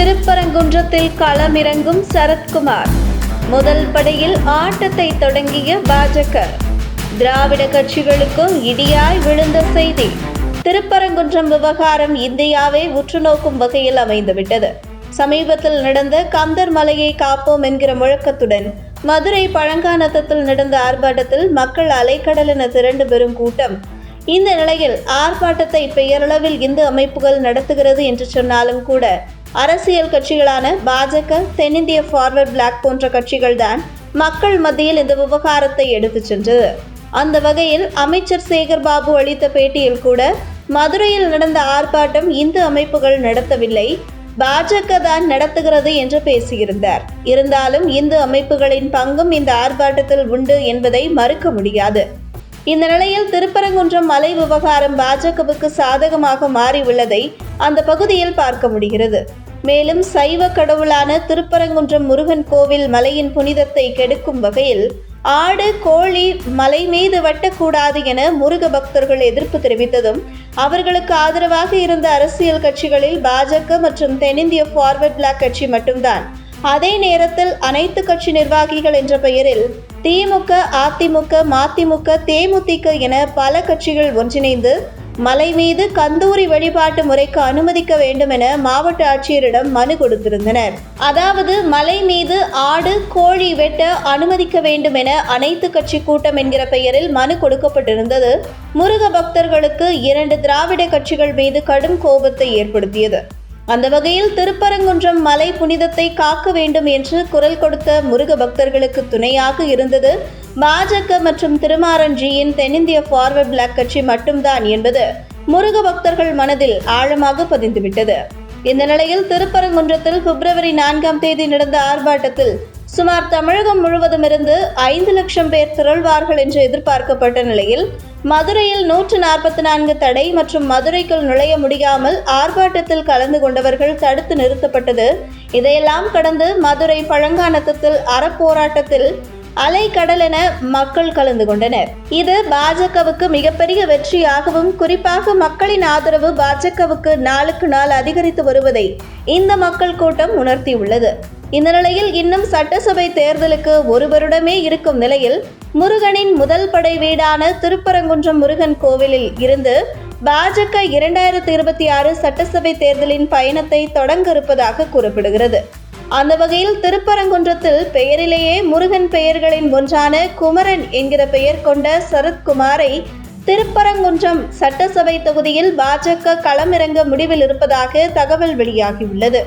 திருப்பரங்குன்றத்தில் களமிறங்கும் சரத்குமார். முதல் படையில் ஆட்டத்தை தொடங்கிய பாஜக திராவிட கட்சிகளுக்கும் இடியாய் விழுந்த செய்தி. திருப்பரங்குன்றம் விவகாரம் இந்தியாவை உற்றுநோக்கும் வகையில் அமைந்துவிட்டது. சமீபத்தில் நடந்த கந்தர் மலையை காப்போம் என்கிற முழக்கத்துடன் மதுரை பழங்கானத்தத்தில் நடந்த ஆர்ப்பாட்டத்தில் மக்கள் அலைக்கடலென திரண்டு பெறும் கூட்டம். இந்த நிலையில் ஆர்ப்பாட்டத்தை பெயரளவில் இந்து அமைப்புகள் நடத்துகிறது என்று சொன்னாலும் கூட அரசியல் கட்சிகளான பாஜக தென்னிந்திய ஃபார்வர்ட் பிளாக் போன்ற கட்சிகள்தான் மக்கள் மத்தியில் இந்த விவகாரத்தை எடுத்துச் சென்றது. அந்த வகையில் அமைச்சர் சேகர் பாபு அளித்த பேட்டியில் கூட மதுரையில் நடந்த ஆர்ப்பாட்டம் இந்து அமைப்புகள் நடத்தவில்லை பாஜக தான் நடத்துகிறது என்று பேசியிருந்தார். இருந்தாலும் இந்து அமைப்புகளின் பங்கும் இந்த ஆர்ப்பாட்டத்தில் உண்டு என்பதை மறுக்க முடியாது. இந்த நிலையில் திருப்பரங்குன்றம் மலை விவகாரம் பாஜகவுக்கு சாதகமாக மாறியுள்ளதை அந்த பகுதியில் பார்க்க முடிகிறது. மேலும் சைவ கடவுளான திருப்பரங்குன்றம் முருகன் கோவில் மலையின் புனிதத்தை கெடுக்கும் வகையில் ஆடு கோழி மலை மீது வெட்டக்கூடாது என முருக பக்தர்கள் எதிர்ப்பு தெரிவித்ததும் அவர்களுக்கு ஆதரவாக இருந்த அரசியல் கட்சிகளில் பாஜக மற்றும் தென்னிந்திய ஃபார்வர்ட் பிளாக் கட்சி மட்டும்தான். அதே நேரத்தில் அனைத்து கட்சி நிர்வாகிகள் என்ற பெயரில் திமுக அதிமுக மதிமுக தேமுதிக என பல கட்சிகள் ஒன்றிணைந்து மலை மீது கந்தூரி வழிபாட்டு முறைக்கு அனுமதிக்க வேண்டும் என மாவட்ட ஆட்சியரிடம் மனு கொடுத்திருந்தனர். அதாவது மலை மீது ஆடு கோழி வெட்ட அனுமதிக்க வேண்டும் என அனைத்து கட்சி கூட்டம் என்கிற பெயரில் மனு கொடுக்கப்பட்டிருந்தது. முருக பக்தர்களுக்கு இரண்டு திராவிட கட்சிகள் மீது கடும் கோபத்தை ஏற்படுத்தியது. அந்த வகையில் திருப்பரங்குன்றம் மலை புனிதத்தை காக்க வேண்டும் என்று குரல் கொடுத்த முருக பக்தர்களுக்கு துணையாக இருந்தது பாஜக மற்றும் திருமாரஞ்சியின் தென்னிந்திய ஃபார்வர்ட் பிளாக் கட்சி மட்டும்தான் என்பது முருக பக்தர்கள் மனதில் ஆழமாக பதிந்துவிட்டது. இந்த நிலையில் திருப்பரங்குன்றத்தில் பிப்ரவரி நான்காம் தேதி நடந்த ஆர்ப்பாட்டத்தில் சுமார் தமிழகம் முழுவதும் இருந்து ஐந்து லட்சம் பேர் திரள்வார்கள் என்று எதிர்பார்க்கப்பட்ட நிலையில் மதுரையில் நூற்று நாற்பத்தி நான்கு தடை மற்றும் மதுரைக்குள் நுழைய முடியாமல் ஆர்ப்பாட்டத்தில் கலந்து கொண்டவர்கள் தடுத்து நிறுத்தப்பட்டது. இதையெல்லாம் கடந்து மதுரை பழங்கானத்தத்தில் அறப்போராட்டத்தில் அலை மக்கள் கலந்து கொண்டனர். இது பாஜகவுக்கு மிகப்பெரிய வெற்றியாகவும் குறிப்பாக மக்களின் ஆதரவு பாஜகவுக்கு நாளுக்கு நாள் அதிகரித்து வருவதை இந்த மக்கள் கூட்டம் உணர்த்தியுள்ளது. இந்த நிலையில் இன்னும் சட்டசபை தேர்தலுக்கு ஒரு வருடமே இருக்கும் நிலையில் முருகனின் முதல் படை வீடான திருப்பரங்குன்றம் முருகன் கோவிலில் இருந்து பாஜக இரண்டாயிரத்தி இருபத்தி ஆறு சட்டசபை தேர்தலின் பயணத்தை தொடங்க இருப்பதாக கூறப்படுகிறது. அந்த வகையில் திருப்பரங்குன்றத்தில் பெயரிலேயே முருகன் பெயர்களின் ஒன்றான குமரன் என்கிற பெயர் கொண்ட சரத்குமாரை திருப்பரங்குன்றம் சட்டசபை தொகுதியில் பாஜக களமிறங்க முடிவில் இருப்பதாக தகவல் வெளியாகியுள்ளது.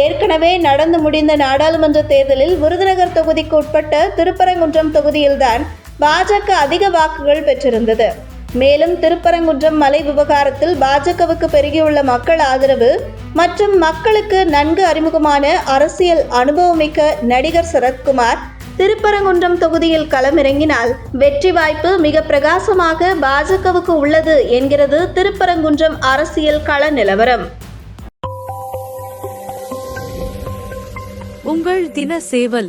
ஏற்கனவே நடந்து முடிந்த நாடாளுமன்ற தேர்தலில் விருதுநகர் தொகுதிக்கு உட்பட்ட திருப்பரங்குன்றம் தொகுதியில்தான் பாஜக அதிக வாக்குகள் பெற்றிருந்தது. மேலும் திருப்பரங்குன்றம் மலை விவகாரத்தில் பாஜகவுக்கு பெருகியுள்ள மக்கள் ஆதரவு மற்றும் மக்களுக்கு நன்கு அறிமுகமான அரசியல் அனுபவமிக்க நடிகர் சரத்குமார் திருப்பரங்குன்றம் தொகுதியில் களமிறங்கினால் வெற்றி வாய்ப்பு மிக பிரகாசமாக பாஜகவுக்கு உள்ளது என்கிறது திருப்பரங்குன்றம் அரசியல் கள நிலவரம். உங்கள் தின சேவல்